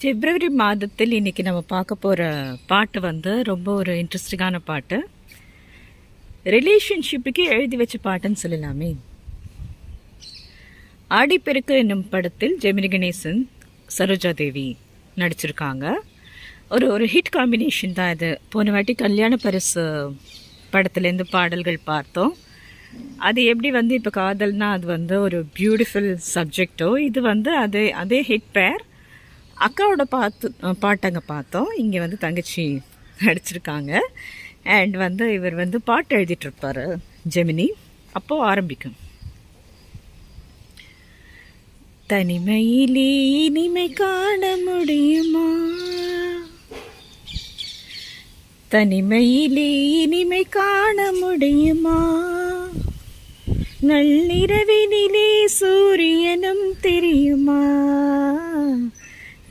பிப்ரவரி மாதத்தில் இன்னைக்கு நம்ம பார்க்க போகிற பாட்டு வந்து ரொம்ப ஒரு இன்ட்ரெஸ்டிங்கான பாட்டு. ரிலேஷன்ஷிப்புக்கு எழுதி வச்ச பாட்டுன்னு சொல்லலாமே. ஆடிப்பெருக்கு என்னும் படத்தில் ஜெமினி கணேசன் சரோஜா தேவி நடிச்சிருக்காங்க. ஒரு ஒரு ஹிட் காம்பினேஷன் தான் இது. போன வாட்டி கல்யாண பரிசு படத்துலேருந்து பாடல்கள் பார்த்தோம். அது எப்படி வந்து இப்போ காதல்னா அது வந்து ஒரு பியூட்டிஃபுல் சப்ஜெக்டோ இது வந்து அதே அதே ஹிட் பேர் அக்காவோட பார்த்து பாட்டங்க பார்த்தோம். இங்கே வந்து தங்கச்சி நடிச்சிருக்காங்க. அண்ட் வந்து இவர் வந்து பாட்டு எழுதிட்டுருப்பார் ஜெமினி. அப்போது ஆரம்பிக்கும். தனிமையிலே இனிமை காண முடியுமா? தனிமையிலே இனிமை காண முடியுமா? நள்ளிரவினிலே சூரியனும் தெரியுமா?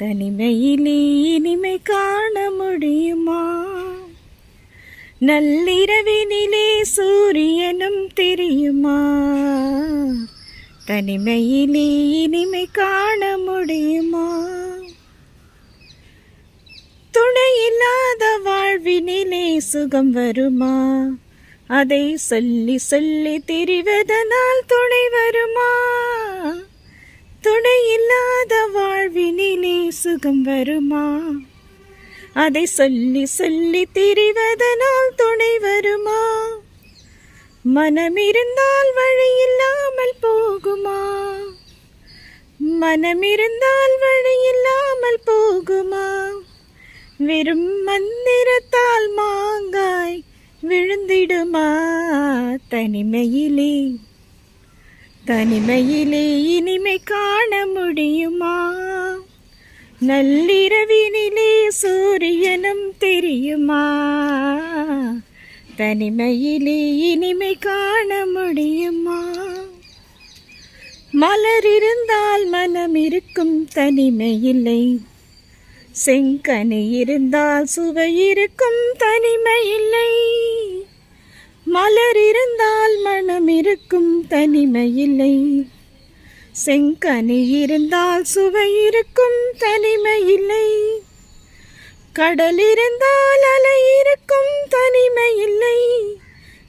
தனிமையிலே இனிமை காண முடியுமா? நள்ளிரவினிலே சூரியனும் தெரியுமா? தனிமையிலே இனிமை காண முடியுமா? துணை இல்லாத வாழ்வினிலே சுகம் வருமா? அதை சொல்லி சொல்லி திரிவதனால் துணை வருமா? துணை இல்லாத வாழ்வினிலே சுகம் வருமா? அதை சொல்லி சொல்லி திரிவதனால் துணை வருமா? மனம் இருந்தால் வழி இல்லாமல் போகுமா? மனம் இருந்தால் வழி இல்லாமல் போகுமா? வெறும் மந்திரத்தால் மாங்காய் விழுந்திடுமா? தனிமையிலே தனிமையிலே இனிமை காண முடியுமா? நள்ளிரவினிலே சூரியனும் தெரியுமா? தனிமையிலே இனிமை காண முடியுமா? மலர் இருந்தால் மனம் இருக்கும் தனிமை இல்லை செங்கனி இருந்தால் சுவை இருக்கும் தனிமை இல்லை மலர் இருந்தால் மனம் இருக்கும் தனிமை இல்லை செங்கனி இருந்தால் சுவை இருக்கும் தனிமை இல்லை கடல் இருந்தால் அலை இருக்கும் தனிமை இல்லை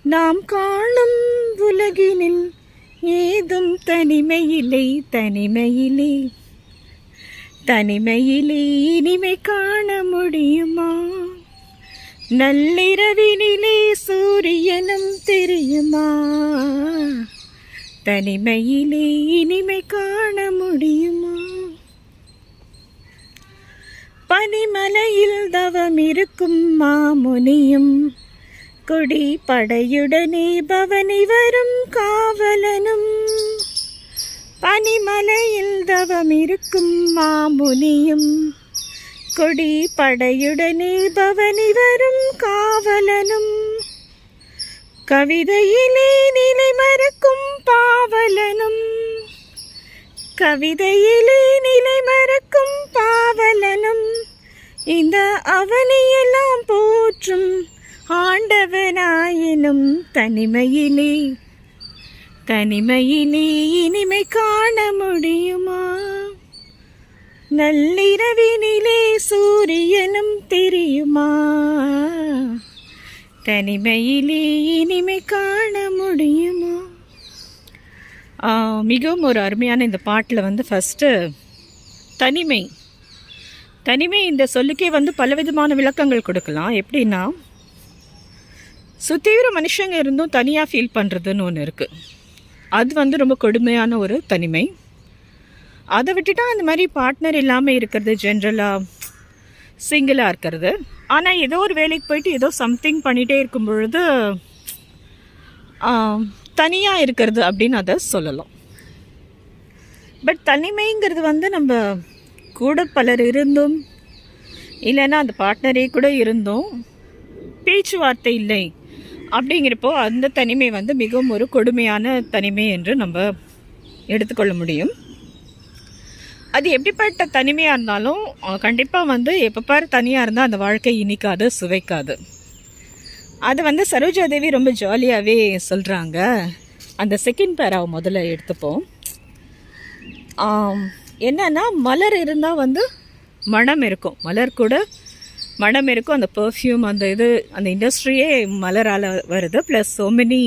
நாம் காணும் உலகினில் ஏதும் தனிமை இல்லை தனிமையிலே. தனிமையிலே இனிமை காண முடியுமா? நள்ளிரவினிலே சூரியனும் தெரியுமா? தனிமையிலே இனிமை காண முடியுமா? பனிமலையில் தவம் இருக்கும் மாமுனியும் கொடி படையுடனே பவனி வரும் காவலனும் பனிமலையில் தவம் இருக்கும் மாமுனியும் கொடி படையுடனே பவனி வரும் காவலனும். கவிதையிலே நிலை மறக்கும் பாவலனும். கவிதையிலே நிலை மறக்கும் பாவலனும். இந்த அவனியெல்லாம் போற்றும் ஆண்டவனாயினும் தனிமையிலே. தனிமையிலே இனிமை காண முடியுமா? நள்ளிரவினிலே சூரியனும் தெரியுமா? தனிமையிலே இனிமை காண முடியுமா? ஆ, மிகவும் ஒரு அருமையான இந்த பாட்டில் வந்து ஃபஸ்ட்டு தனிமை. தனிமை இந்த சொல்லுக்கே வந்து பலவிதமான விளக்கங்கள் கொடுக்கலாம். எப்படின்னா சுத்தீவிர மனுஷங்க இருந்தும் தனியாக ஃபீல் பண்ணுறதுன்னு ஒன்று இருக்குது அது வந்து ரொம்ப கொடுமையான ஒரு தனிமை. அதை விட்டுட்டால் அந்த மாதிரி பார்ட்னர் இல்லாமல் இருக்கிறது ஜென்ரலாக சிங்கிளாக இருக்கிறது. ஆனால் ஏதோ ஒரு வேலைக்கு போயிட்டு ஏதோ சம்திங் பண்ணிகிட்டே இருக்கும் பொழுது தனியாக இருக்கிறது அப்படின்னு அதை சொல்லலாம். பட் தனிமைங்கிறது வந்து நம்ம கூட பலர் இருந்தும் இல்லைன்னா அந்த பார்ட்னரே கூட இருந்தும் பேச்சுவார்த்தை இல்லை அப்படிங்கிறப்போ அந்த தனிமை வந்து மிகவும் ஒரு கொடுமையான தனிமை என்று நம்ம எடுத்துக்கொள்ள முடியும். அது எப்படிப்பட்ட தனிமையாக இருந்தாலும் கண்டிப்பாக வந்து எப்போ பாரு தனியாக இருந்தால் அந்த வாழ்க்கை இனிக்காது சுவைக்காது. அது வந்து சரோஜா தேவி ரொம்ப ஜாலியாகவே சொல்கிறாங்க அந்த செகண்ட் பேராவை முதல்ல எடுத்துப்போம். என்னென்னா மலர் இருந்தால் வந்து மனம் இருக்கும். மலர் கூட மனம் இருக்கும். அந்த பெர்ஃப்யூம் அந்த இது அந்த இண்டஸ்ட்ரியே மலரால் வருது. ப்ளஸ் ஸோ மெனி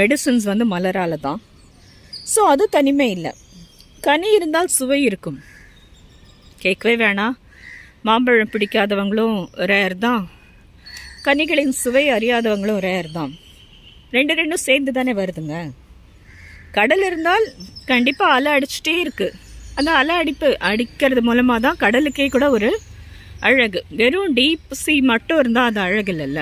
மெடிசன்ஸ் வந்து மலரால் தான். ஸோ அது தனிமை இல்லை. கனி இருந்தால் சுவை இருக்கும். கேட்கவே வேணாம் மாம்பழம் பிடிக்காதவங்களும் ரேர் தான். கனிகளின் சுவை அறியாதவங்களும் ரேர் தான். ரெண்டு ரெண்டும் சேர்ந்து தானே வருதுங்க. கடல் இருந்தால் கண்டிப்பாக அலை அடிச்சுட்டே இருக்குது அந்த அலை அடிப்பு அடிக்கிறது மூலமாக தான் கடலுக்கே கூட ஒரு அழகு. வெறும் டீப் சி மட்டும் இருந்தால் அது அழகு இல்லைல்ல.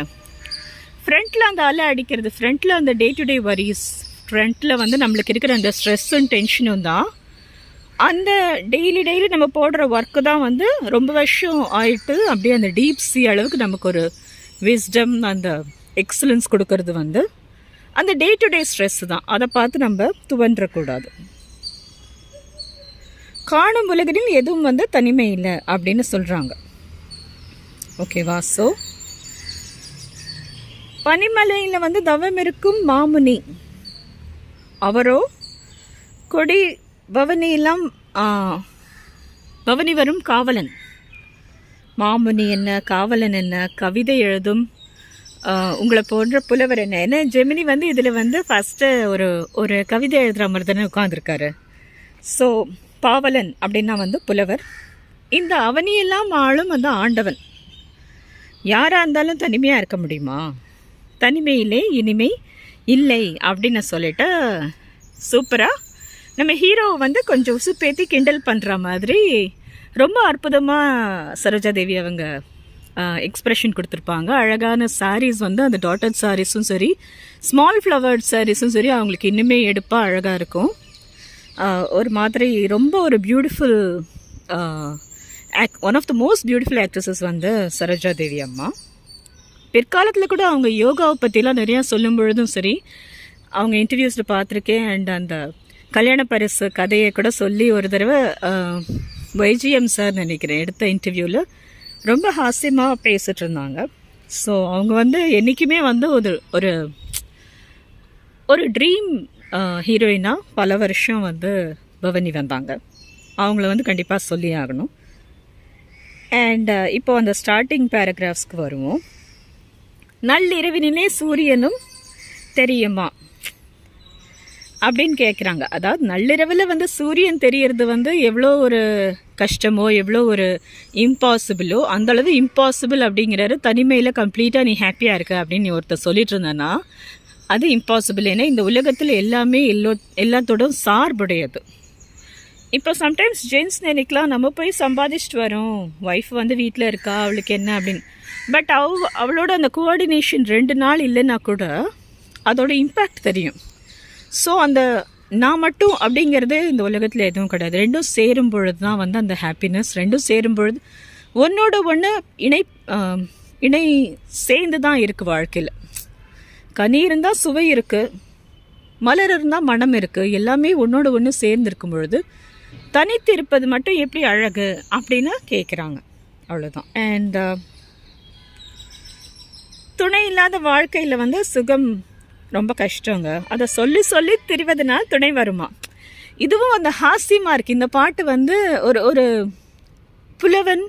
ஃப்ரண்ட்டில் அந்த அலை அடிக்கிறது ஃப்ரண்ட்டில் அந்த டே டு டே வரிஸ் ஃப்ரண்ட்டில் வந்து நம்மளுக்கு இருக்கிற அந்த ஸ்ட்ரெஸ்ஸும் டென்ஷனும் தான் அந்த டெய்லி டெய்லி நம்ம போடுற ஒர்க்கு தான் வந்து ரொம்ப வருஷம் ஆயிட்டு அப்படியே அந்த டீப் சி அளவுக்கு நமக்கு ஒரு விஸ்டம் அந்த எக்ஸலன்ஸ் கொடுக்கறது வந்து அந்த டே டு டே ஸ்ட்ரெஸ் தான். அதை பார்த்து நம்ம துவன்றக்கூடாது. காணும் உலகில் எதுவும் வந்து தனிமை இல்லை அப்படின்னு சொல்கிறாங்க ஓகேவா ஸோ பனிமலையில் வந்து தவம் இருக்கும் மாமுனி. அவரோ கொடி பவனியெல்லாம் பவனி வரும் காவலன். மாமுனி என்ன காவலன் என்ன கவிதை எழுதும் உங்களை போன்ற புலவர் என்ன. ஏன்னா ஜெமினி வந்து இதில் வந்து ஃபஸ்ட்டு ஒரு ஒரு கவிதை எழுதுகிற மாதிரி தானே உட்காந்துருக்காரு ஸோ பாவலன் அப்படின்னா வந்து புலவர். இந்த அவனியெல்லாம் ஆளும் வந்து ஆண்டவன். யாராக இருந்தாலும் தனிமையாக இருக்க முடியுமா? தனிமையிலே இனிமை இல்லை அப்படின்னு சொல்லிட்டு சூப்பராக நம்ம ஹீரோவை வந்து கொஞ்சம் உசுப்பேற்றி கிண்டல் பண்ணுற மாதிரி ரொம்ப அற்புதமாக சரோஜா தேவி அவங்க எக்ஸ்ப்ரெஷன் கொடுத்துருப்பாங்க. அழகான சாரீஸ் வந்து அந்த டாட்டட் சாரீஸும் சரி ஸ்மால் ஃப்ளவர்ட் சாரீஸும் சரி அவங்களுக்கு இன்னுமே எடுப்பாக அழகாக இருக்கும். ஒரு மாதிரி ரொம்ப ஒரு beautiful one of the most beautiful actresses வந்து சரோஜா தேவி அம்மா. பிற்காலத்தில் கூட அவங்க யோகாவை பற்றிலாம் நிறையா சொல்லும் பொழுதும் சரி அவங்க இன்டர்வியூஸில் பார்த்துருக்கேன். அண்ட் அந்த கல்யாண பரிசு கதையை கூட சொல்லி ஒரு தடவை வைஜிஎம் சார் நினைக்கிறேன் எடுத்த இன்டர்வியூவில் ரொம்ப ஹாஸ்யமாக பேசிகிட்டு இருந்தாங்க. ஸோ அவங்க வந்து என்றைக்குமே வந்து ஒரு ஒரு ஒரு ட்ரீம் ஹீரோயினாக பல வருஷம் வந்து பவனி வந்தாங்க. அவங்கள வந்து கண்டிப்பாக சொல்லி ஆகணும். அண்ட் இப்போ அந்த ஸ்டார்டிங் பேராகிராஃப்ஸ்க்கு வருவோம். நள்ளிரவினிலே சூரியனும் தெரியுமா? அப்படின்னு கேட்குறாங்க அதாவது நள்ளிரவில் வந்து சூரியன் தெரியறது வந்து எவ்வளோ ஒரு கஷ்டமோ எவ்வளோ ஒரு இம்பாசிபிளோ அந்தளவு இம்பாசிபிள் அப்படிங்கிறாரு. தனிமையில் கம்ப்ளீட்டாக நீ ஹாப்பியாக இருக்க அப்படின்னு நீ ஒருத்தர் சொல்லிட்டு இருந்தேன்னா அது இம்பாசிபிள் ஏன்னா இந்த உலகத்தில் எல்லாமே எல்லோ எல்லாத்தோடும் சார்புடையது. இப்போ சம்டைம்ஸ் ஜென்ஸ் நினைக்கலாம் நம்ம போய் சம்பாதிச்சுட்டு வரோம். ஒய்ஃப் வந்து வீட்டில் இருக்கா அவளுக்கு என்ன அப்படின்னு. பட் அவ அவளோட அந்த கோஆர்டினேஷன் ரெண்டு நாள் இல்லைன்னா கூட அதோட இம்பேக்ட் தெரியும். ஸோ அந்த நான் மட்டும் அப்படிங்கிறது இந்த உலகத்தில் எதுவும் கிடையாது. ரெண்டும் சேரும் பொழுது தான் வந்து அந்த ஹாப்பினஸ் ரெண்டும் சேரும் பொழுது ஒன்னோட ஒன்று இணை இணை சேர்ந்து தான் இருக்குது வாழ்க்கையில். கனி இருந்தால் சுவை இருக்குது மலர் இருந்தால் மனம் இருக்குது எல்லாமே ஒன்றோட ஒன்று சேர்ந்து இருக்கும் பொழுது தனித்து இருப்பது மட்டும் எப்படி அழகு அப்படின்னு கேட்குறாங்க அவ்வளோதான் அண்ட் துணை இல்லாத வாழ்க்கையில் வந்து சுகம் ரொம்ப கஷ்டங்க. அதை சொல்லி சொல்லி திரிவதனால் துணை வருமா? இதுவும் அந்த ஹாஸ்யமாக இருக்குது இந்த பாட்டு வந்து ஒரு ஒரு புலவன்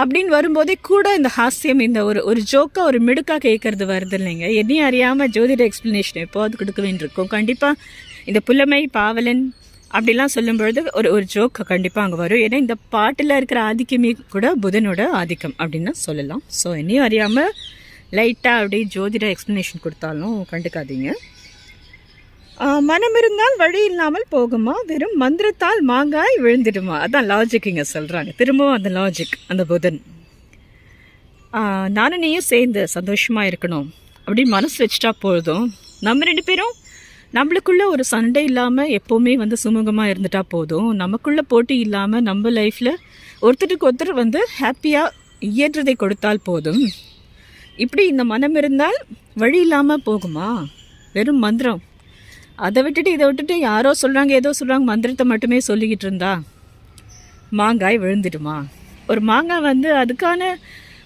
அப்படின்னு வரும்போதே கூட இந்த ஹாஸ்யம் இந்த ஒரு ஒரு ஜோக்காக ஒரு மிடுக்காக கேட்கறது வருது இல்லைங்க என்னையும் அறியாமல் ஜோதிட எக்ஸ்ப்ளனேஷன் எப்போது கொடுக்க வேண்டியிருக்கும் கண்டிப்பாக இந்த புலமை பாவலன் அப்படிலாம் சொல்லும் பொழுது ஒரு ஒரு ஜோக் கண்டிப்பாக அங்கே வரும். ஏன்னா இந்த பாட்டில் இருக்கிற ஆதிக்கமே கூட புதனோட ஆதிக்கம் அப்படின்னு சொல்லலாம். ஸோ என்னையும் அறியாமல் லைட்டாக அப்படியே ஜோதிட எக்ஸ்ப்ளனேஷன் கொடுத்தாலும் கண்டுக்காதீங்க. மனம் இருந்தால் வழி இல்லாமல் போகுமா? வெறும் மந்திரத்தால் மாங்காய் விழுந்துடுமா? அதான் லாஜிக் இங்கே சொல்கிறாங்க திரும்பவும் அந்த லாஜிக் அந்த புதன். நானும் நீயும் சேர்ந்து சந்தோஷமாக இருக்கணும் அப்படின்னு மனசு வச்சுட்டா போதும். நம்ம ரெண்டு பேரும் நம்மளுக்குள்ளே ஒரு சண்டை இல்லாமல் எப்போவுமே வந்து சுமூகமாக இருந்துட்டா போதும். நமக்குள்ளே போட்டி இல்லாமல் நம்ம லைஃப்பில் ஒருத்தருக்கு ஒருத்தர் வந்து ஹாப்பியாக இயற்றதை கொடுத்தால் போதும். இப்படி இந்த மனம் இருந்தால் வழி இல்லாமல் போகுமா? வெறும் மந்திரம். அதை விட்டுட்டு இதை விட்டுட்டு யாரோ சொல்கிறாங்க ஏதோ சொல்கிறாங்க மந்திரத்தை மட்டுமே சொல்லிக்கிட்டு இருந்தா மாங்காய் விழுந்துடுமா? ஒரு மாங்காய் வந்து அதுக்கான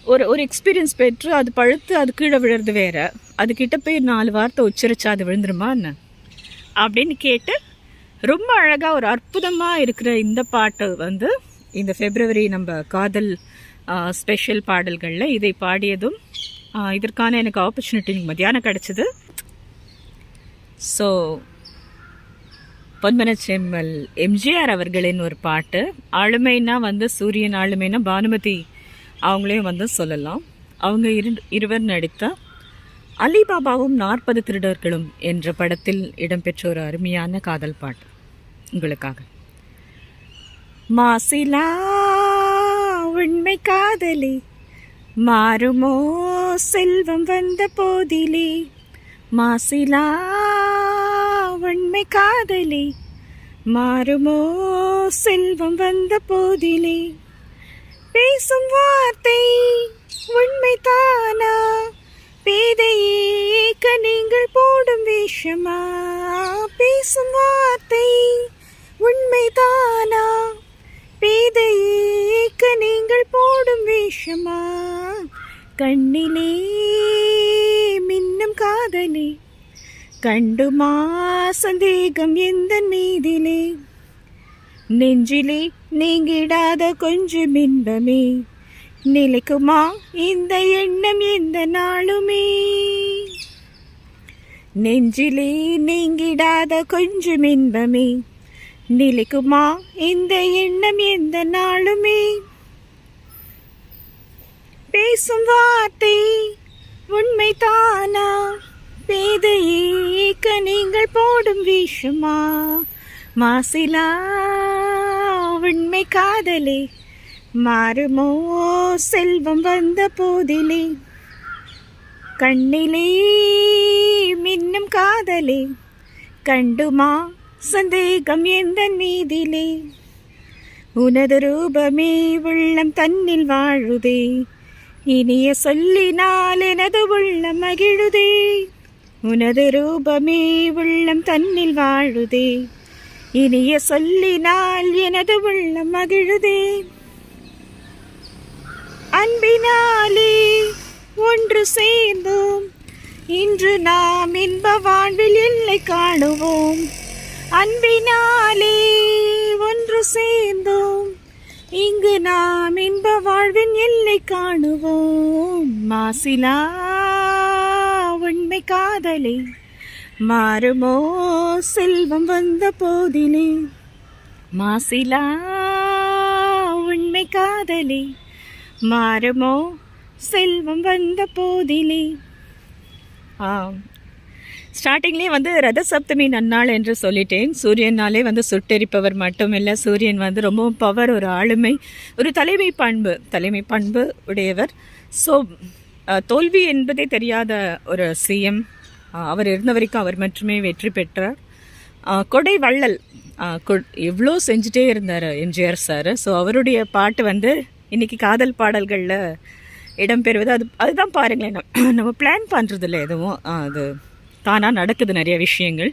ஒரு ஒரு எக்ஸ்பீரியன்ஸ் பெற்று அது பழுத்து அது கீழே விழுறது வேறு. அதுக்கிட்ட போய் நாலு வார்த்தை உச்சரிச்சா அது விழுந்துருமா என்ன? அப்படின்னு கேட்டு ரொம்ப அழகாக ஒரு அற்புதமாக இருக்கிற இந்த பாட்டு வந்து இந்த ஃபெப்ரவரி நம்ம காதல் ஸ்பெஷல் பாடல்களில் இதை பாடியதும் இதற்கான எனக்கு ஆப்பர்ச்சுனிட்டி மத்தியானம் கிடச்சிது. ஸோ பொன்மன செம்மல் எம்ஜிஆர் அவர்களின் ஒரு பாட்டு. ஆளுமைனா வந்து சூரியன் ஆளுமைனா பானுமதி அவங்களையும் வந்து சொல்லலாம். அவங்க இரு இருவர் நடித்த அலிபாபாவும் நாற்பது திருடர்களும் என்ற படத்தில் இடம்பெற்ற ஒரு அருமையான காதல் பாட்டு. உங்களுக்காக. மாசிலா உண்மை காதலி மாறுமோ? செல்வம் வந்த போதிலே மாசிலா உண்மை காதலி மாறுமோ? செல்வம் வந்த போதிலே பேசும் வார்த்தை உண்மைதானா பேதையேக்க நீங்கள் போடும் வேஷமா? பேசும் வார்த்தை உண்மைதானா பேதையேக்க நீங்கள் போடும் வேஷமா? கண்ணிலே மின்னும் காதலே. கண்டுமா சந்தேகம் எந்த மீதிலே? நெஞ்சிலே நீங்கிடாத கொஞ்சம் இன்பமே நிலைக்குமா இந்த எண்ணம் எந்த நாளுமே? நெஞ்சிலே நீங்கிடாத கொஞ்சம் இன்பமே நிலைக்குமா இந்த எண்ணம் எந்த நாளுமே. பேசும் வார்த்தை உண்மை தானா பேதையேக்க நீங்கள் போடும் விஷமா மாசிலா உண்மை காதலே. மாறுமோ செல்வம் வந்த போதிலே. கண்ணிலே மின்னும் காதலே. கண்டுமா சந்தேகம் எந்த மீதிலே? உனது ரூபமே உள்ளம் தன்னில் வாழுதே. இனிய சொல்லினால் எனது உள்ளம் மகிழுதே. உனது ரூபமே உள்ளம் தன்னில் வாழுதே. இனிய சொல்லினால் எனது உள்ளம் மகிழுதே. அன்பினாலே ஒன்று சேர்ந்தோம். இன்று நாம் இன்ப வாழ்வில் எல்லை காணுவோம். அன்பினாலே ஒன்று சேர்ந்தோம். இங்கு நாம் இன்ப வாழ்வின் எல்லை காணுவோம். மாசிலா உண்மை காதலே மாறுமோ செல்வம் வந்த போதிலே. மாசிலா உண்மை காதலே மாறுமோ செல்வம் வந்த போதிலே. ஆம். ஸ்டார்டிங்லேயே வந்து ரத சப்தமி நன்னாள் என்று சொல்லிட்டேன். சூரியனாலே வந்து சுட்டெரிப்பவர் மட்டுமில்லை. சூரியன் வந்து ரொம்பவும் பவர் ஒரு ஆளுமை ஒரு தலைமை பண்பு தலைமை பண்பு உடையவர். ஸோ தோல்வி என்பதே தெரியாத ஒரு சிஎம். அவர் இருந்த வரைக்கும் அவர் மட்டுமே வெற்றி பெற்றார். கொடை வள்ளல் கொ- எவ்வளோ செஞ்சுட்டே இருந்தார் எம்ஜிஆர் சார். ஸோ அவருடைய பாட்டு வந்து இன்றைக்கி காதல் பாடல்களில் இடம்பெறுவது அது அதுதான் பாருங்களேன். நம்ம- நம்ம பிளான் பண்ணுறதில்ல எதுவும். அது தானாக நடக்குது நிறைய விஷயங்கள்.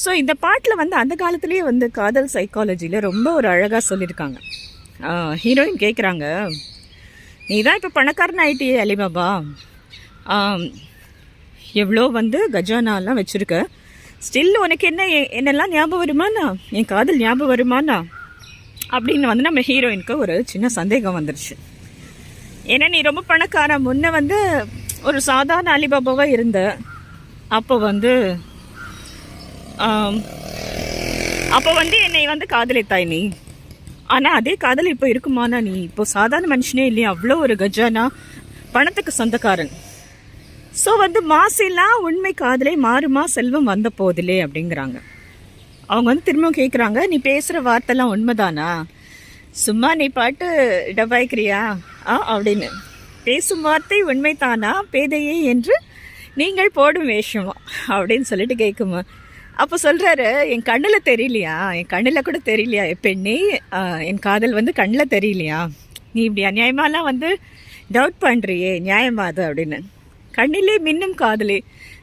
ஸோ இந்த பாட்டில் வந்து அந்த காலத்துலேயே வந்து காதல் சைக்காலஜியில் ரொம்ப ஒரு அழகாக சொல்லியிருக்காங்க ஹீரோயின் கேட்குறாங்க நீ தான் இப்போ பணக்காரன் ஆயிட்டியே அலிபாபா. எவ்வளோ வந்து கஜானாலாம் வச்சுருக்க. ஸ்டில் உனக்கு என்ன என்னெல்லாம் ஞாபகம் வருமாண்ணா? என் காதல் ஞாபகம் வருமாண்ணா? அப்படின்னு வந்து நம்ம ஹீரோயினுக்கு ஒரு சின்ன சந்தேகம் வந்துருச்சு. ஏன்னா நீ ரொம்ப பணக்காரன். முன்ன வந்து ஒரு சாதாரண அலிபாபாவாக இருந்த. அப்போ வந்து அப்போ வந்து என்னை வந்து காதலித்தாய் நீ. ஆனால் அதே காதல் இப்போ இருக்குமானா நீ? இப்போ சாதாரண மனுஷனே இல்லையா அவ்வளோ ஒரு கஜானா பணத்துக்கு சொந்தக்காரன். ஸோ வந்து மாசிலாம் உண்மை காதலே மாறுமா செல்வம் வந்த போதிலே அப்படிங்கிறாங்க. அவங்க வந்து திரும்பவும் கேட்குறாங்க நீ பேசுகிற வார்த்தைலாம் உண்மைதானா? சும்மா நீ பாட்டு டபாய்க்கிறியா ஆ அப்படின்னு. பேசும் வார்த்தை உண்மைதானா? பேதையே என்று நீங்கள் போடும் வேஷமா அப்படின்னு சொல்லிட்டு கேட்குமா. அப்போ சொல்கிறாரு என் கண்ணில் தெரியலையா? என் கண்ணில் கூட தெரியலையா? பெண்ணே என் காதல் வந்து கண்ணில் தெரியலையா? நீ இப்படி அநியாயமாலாம் வந்து டவுட் பண்ணுறியே நியாயமா அது? அப்படின்னு. கண்ணிலே மின்னும் காதலே.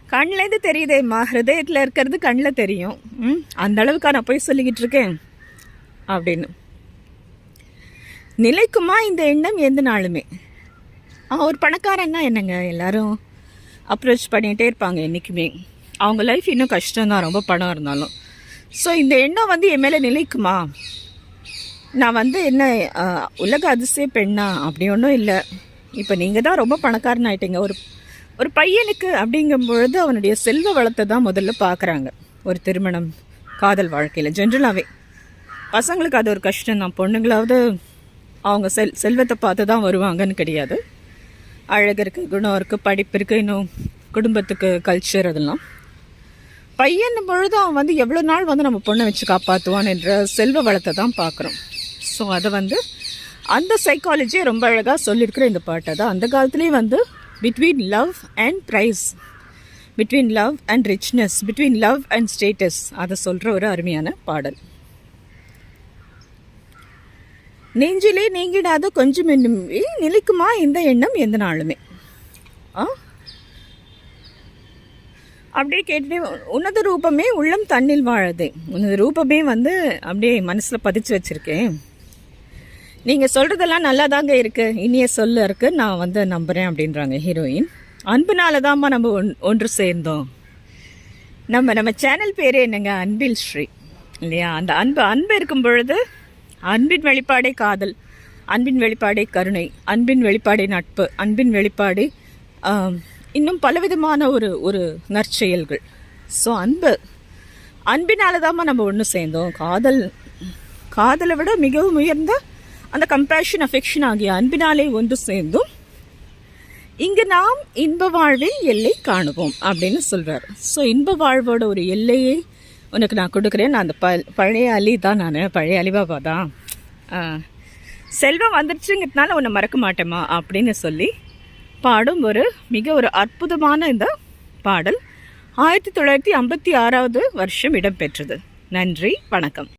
கண்ணிலேருந்து தெரியுதேம்மா? ஹிருதயத்தில் இருக்கிறது கண்ணில் தெரியும். ம் அந்த அளவுக்கா நான் போய் சொல்லிக்கிட்டு இருக்கேன். அப்படின்னு. நிலைக்குமா இந்த எண்ணம்? எந்த நாளுமே? ஒரு பணக்காரன்னா என்னங்க? எல்லாரும் அப்ரோச் பண்ணிகிட்டே இருப்பாங்க என்றைக்குமே அவங்க லைஃப் இன்னும் கஷ்டம்தான் ரொம்ப பணம் இருந்தாலும். ஸோ இந்த எண்ணம் வந்து என் மேலே நிலைக்குமா? நான் வந்து என்ன உலக அதிசய பெண்ணா? அப்படி ஒன்றும் இல்லை. இப்போ நீங்கள் தான் ரொம்ப பணக்காரன் ஆகிட்டீங்க ஒரு ஒரு பையனுக்கு அப்படிங்கும் பொழுது அவனுடைய செல்வ வளத்தை தான் முதல்ல பார்க்குறாங்க ஒரு திருமணம் காதல் வாழ்க்கையில் ஜென்ரலாகவே பசங்களுக்கு அது ஒரு கஷ்டம் தான் பொண்ணுங்களாவது அவங்க செல் செல்வத்தை பார்த்து தான் வருவாங்கன்னு கிடையாது. அழகு இருக்குது குணம் இருக்குது படிப்பு இருக்குது இன்னும் குடும்பத்துக்கு கல்ச்சர் அதெல்லாம். பையன் பொழுது அவன் வந்து எவ்வளோ நாள் வந்து நம்ம பொண்ணை வச்சு காப்பாற்றுவான் என்ற செல்வ வளத்தை தான் பார்க்குறோம். ஸோ அதை வந்து அந்த சைக்காலஜியை ரொம்ப அழகாக சொல்லியிருக்கிற இந்த பாட்டை தான். அந்த காலத்துலேயே வந்து between love and price between love and richness between love and status அதை சொல்கிற ஒரு அருமையான பாடல். நெஞ்சிலே நீங்கிடாத கொஞ்சம் என்னும் நிலைக்குமா இந்த எண்ணம் எந்த நாளுமே. ஆ? அப்படியே கேட்டுட்டே உன்னத ரூபமே உள்ளம் தண்ணில் வாழதே. உன்னது ரூபமே வந்து அப்படியே மனசில் பதிச்சு வச்சுருக்கேன். நீங்கள் சொல்கிறதெல்லாம் நல்லா தாங்க இருக்குது இனிய சொல்ல இருக்கு. நான் வந்து நம்புகிறேன் அப்படின்றாங்க ஹீரோயின். அன்புனால தான்மா நம்ம ஒன் ஒன்று சேர்ந்தோம். நம்ம நம்ம சேனல் பேர் என்னங்க? அன்பில் ஸ்ரீ. இல்லையா? அந்த அன்பு அன்பு இருக்கும் பொழுது அன்பின் வெளிப்பாடே காதல் அன்பின் வெளிப்பாடே கருணை அன்பின் வெளிப்பாடே நட்பு அன்பின் வெளிப்பாடே இன்னும் பலவிதமான ஒரு ஒரு நற்செயல்கள். ஸோ அன்பு அன்பினால தாம்மா நம்ம ஒன்று சேர்ந்தோம். காதல் காதலை விட மிகவும் உயர்ந்த அந்த கம்பேஷன் அஃபெக்ஷன் ஆகிய அன்பினாலே ஒன்று சேர்ந்தும் இங்கு நாம் இன்ப வாழ்வில் எல்லை காணுவோம் அப்படின்னு சொல்கிறார் ஸோ இன்ப வாழ்வோட ஒரு எல்லையை உனக்கு நான் கொடுக்குறேன். நான் அந்த ப பழைய அலி தான் நான். பழைய அலிபாபா தான். ஆ, செல்வம் வந்துருச்சுங்கிறதுனால உன்னை மறக்க மாட்டேமா அப்படின்னு சொல்லி பாடும் ஒரு மிக ஒரு அற்புதமான இந்த பாடல் ஆயிரத்தி தொள்ளாயிரத்தி ஐம்பத்தி ஆறாவது வருஷம் இடம்பெற்றது. நன்றி வணக்கம்.